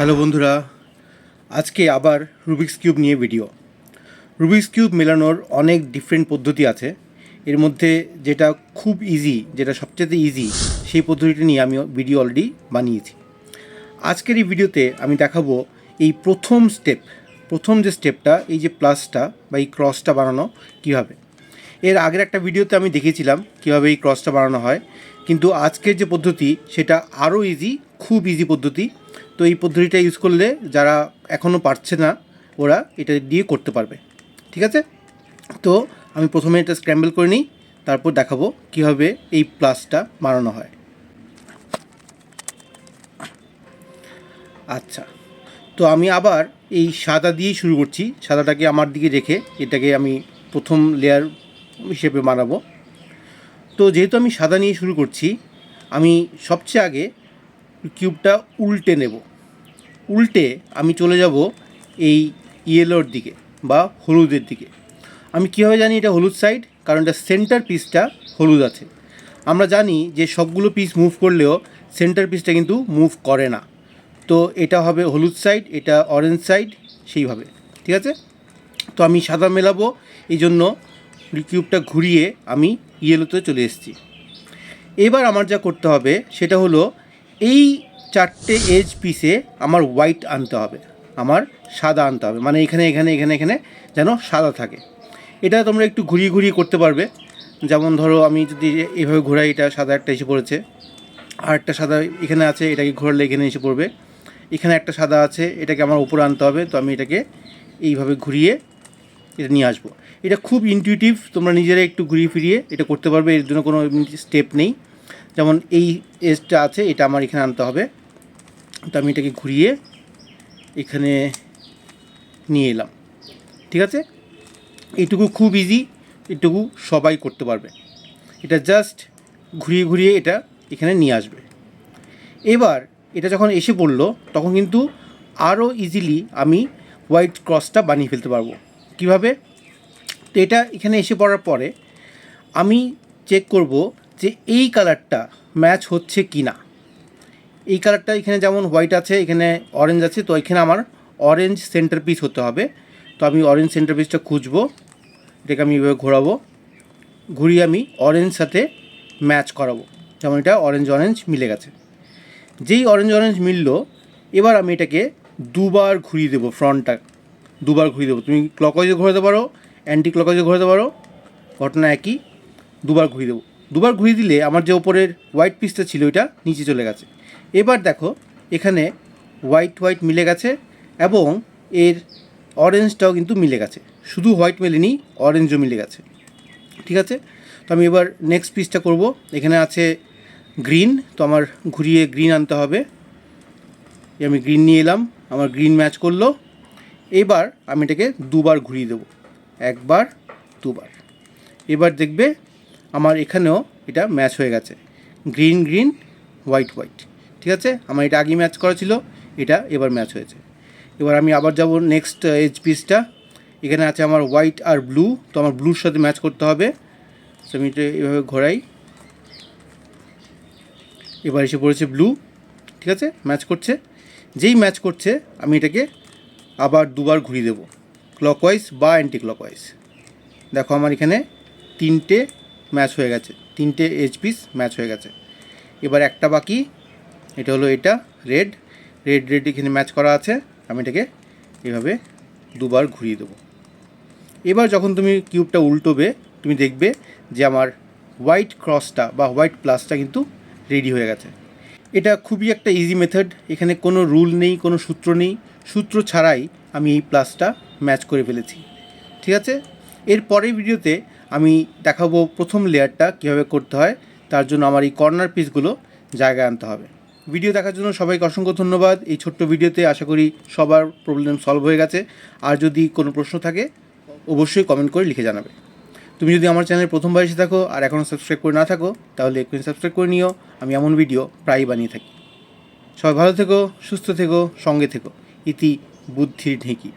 Hello বন্ধুরা, আজকে আবার রুবিক্স কিউব নিয়ে ভিডিও রুবিক্স কিউব মেলানোর অনেক ডিফারেন্ট পদ্ধতি আছে। এর মধ্যে যেটা খুব ইজি যেটা সবচেয়ে ইজি সেই পদ্ধতিটি নিয়ে আমি ভিডিও অলরেডি বানিয়েছি। আজকের এই ভিডিওতে আমি দেখাবো এই প্রথম স্টেপ প্রথম যে স্টেপটা এই যে প্লাসটা বা এই ক্রসটা বানানো কীভাবে। এর আগের একটা ভিডিওতে আমি দেখিয়েছিলাম কীভাবে এই ক্রসটা বানানো হয়, কিন্তু আজকের যে পদ্ধতি, সেটা আরও ইজি খুব ইজি পদ্ধতি তো এই পদ্ধতিটা ইউজ করলে যারা এখনও পারছে না, ওরা এটা দিয়ে করতে পারবে। ঠিক আছে? তো আমি প্রথমে এটা স্ক্র্যাম্বল করে নিই, তারপর দেখাবো কীভাবে এই প্লাসটা বানানো হয়। আচ্ছা তো আমি আবার এই সাদা দিয়েই শুরু করছি। সাদাটাকে আমার দিকে রেখে এটাকে আমি প্রথম লেয়ার হিসেবে বানাবো। তো যেহেতু আমি সাদা নিয়ে শুরু করছি, আমি সবচেয়ে আগে কিউবটা উল্টে নেব। উল্টে আমি চলে যাব এই ইয়েলোর দিকে বা হলুদের দিকে। আমি কীভাবে জানি এটা হলুদ সাইড কারণ এটা সেন্টার পিসটা হলুদ আছে। আমরা জানি যে সবগুলো পিস মুভ করলেও সেন্টার পিসটা কিন্তু মুভ করে না। তো এটা হবে হলুদ সাইড এটা অরেঞ্জ সাইড সেইভাবে। ঠিক আছে? তো আমি সাদা মেলাবো এই জন্য কিউবটা ঘুরিয়ে আমি ইয়েলোতে চলে এসেছি। এবার আমার যা করতে হবে, সেটা হলো এই চারটে এজ পিসে আমার হোয়াইট আনতে হবে। আমার সাদা আনতে হবে। মানে এখানে এখানে এখানে এখানে যেন সাদা থাকে। এটা তোমরা একটু ঘুরিয়ে ঘুরিয়ে করতে পারবে। যেমন ধরো আমি যদি এভাবে ঘোরাই, এটা সাদা একটা এসে পড়েছে। আর একটা সাদা এখানে আছে, এটাকে ঘোরালে এখানে এসে পড়বে। এখানে একটা সাদা আছে, এটাকে আমার উপরে আনতে হবে। তো আমি এটাকে এইভাবে ঘুরিয়ে এটা নিয়ে আসব। এটা খুব ইনটিউটিভ তোমরা নিজেরা একটু ঘুরিয়ে ফিরিয়ে এটা করতে পারবে। এর জন্য কোনো স্টেপ নেই। যেমন এই এজটা আছে, এটা আমার এখানে আনতে হবে। তো আমি এটাকে ঘুরিয়ে এখানে নিয়ে এলাম। ঠিক আছে? এইটুকু খুব ইজি এটুকু সবাই করতে পারবে। এটা জাস্ট ঘুরিয়ে ঘুরিয়ে এটা এখানে নিয়ে আসবে। এবার এটা যখন এসে পড়ল, তখন কিন্তু আরও ইজিলি আমি হোয়াইট ক্রসটা বানিয়ে ফেলতে পারব। কীভাবে? তো এটা এখানে এসে পড়ার পরে আমি চেক করব যে এই কালারটা ম্যাচ হচ্ছে কি না। এই কালারটা এখানে যেমন হোয়াইট আছে, এখানে অরেঞ্জ আছে, তো এখানে আমার অরেঞ্জ সেন্টার পিস হতে হবে। তো আমি অরেঞ্জ সেন্টার পিসটা খুঁজবো, এটাকে আমি এভাবে ঘোরাবো, ঘুরিয়ে আমি অরেঞ্জ সাথে ম্যাচ করাবো। যেমন এটা অরেঞ্জ অরেঞ্জ মিলে গেছে। যেই অরেঞ্জ অরেঞ্জ মিললো, এবার আমি এটাকে দুবার ঘুরিয়ে দেবো ফ্রন্টটা, দুবার ঘুরিয়ে দেবো। তুমি ক্লকওয়াইজে ঘোরাতে পারো অ্যান্টি ক্লকওয়াইজে ঘোরাতে পারো, ঘটনা একই, দুবার ঘুরিয়ে দেবো। দুবার ঘুরিয়ে দিলে আমার যে ওপরের হোয়াইট পিসটা ছিল ওইটা নিচে চলে গেছে। এবার দেখো, এখানে হোয়াইট হোয়াইট মিলে গেছে এবং এর অরেঞ্জটাও কিন্তু মিলে গেছে। শুধু হোয়াইট মেলেনি অরেঞ্জও মিলে গেছে। ঠিক আছে? তো আমি এবার নেক্সট পিসটা করব। এখানে আছে গ্রিন তো আমার ঘুরিয়ে গ্রিন আনতে হবে। আমি গ্রিন নিয়ে এলাম, আমার গ্রিন ম্যাচ করল। এবার আমি এটাকে দুবার ঘুরিয়ে দেবো। একবার, দুবার। এবার দেখবে আমার এখানেও এটা ম্যাচ হয়ে গেছে। গ্রিন গ্রিন হোয়াইট হোয়াইট ঠিক আছে? আমার এটা আগে ম্যাচ করা ছিল, এটা এবার ম্যাচ হয়েছে। এবার আমি আবার যাব নেক্সট এজ পিসটা এখানে আছে আমার হোয়াইট আর ব্লু তো আমার ব্লুর সাথে ম্যাচ করতে হবে। তো আমি এটা এভাবে ঘোরাই। এবার এসে পড়েছে ব্লু ঠিক আছে? ম্যাচ করছে। যেই ম্যাচ করছে, আমি এটাকে আবার দুবার ঘুরিয়ে দেবো। ক্লকওয়াইজ বা অ্যান্টি ক্লকওয়াইজ দেখো আমার এখানে তিনটে ম্যাচ হয়ে গেছে। তিনটে এজ পিস ম্যাচ হয়ে গেছে। এবার একটা বাকি, এটা হলো এটা রেড রেড রেড এখানে ম্যাচ করা আছে। আমি এটাকে এভাবে দুবার ঘুরিয়ে দেবো। এবার যখন তুমি কিউবটা উল্টোবে, তুমি দেখবে যে আমার হোয়াইট ক্রসটা বা হোয়াইট প্লাসটা কিন্তু রেডি হয়ে গেছে। এটা খুবই একটা ইজি মেথড এখানে কোনো রুল নেই, কোনো সূত্র নেই। সূত্র ছাড়াই আমি এই প্লাসটা ম্যাচ করে ফেলেছি। ঠিক আছে? এর পরের ভিডিওতে আমি দেখাবো প্রথম লেয়ারটা কীভাবে করতে হয়, তার জন্য আমার এই কর্নার পিসগুলো জায়গায় আনতে হবে। ভিডিও দেখার জন্য সবাইকে অসংখ্য ধন্যবাদ। এই ছোট্ট ভিডিওতে আশা করি সবার প্রবলেম সলভ হয়ে গেছে। আর যদি কোনো প্রশ্ন থাকে, অবশ্যই কমেন্ট করে লিখে জানাবে। তুমি যদি আমার চ্যানেল প্রথমবার এসে থাকো আর এখনও সাবস্ক্রাইব করে না থাকো, তাহলে এক্ষুনি সাবস্ক্রাইব করে নিও। আমি এমন ভিডিও প্রায়ই বানিয়ে থাকি। সবাই ভালো থেকো, সুস্থ থেকো, সঙ্গে থেকো। ইতি বুদ্ধির ঢেঁকি।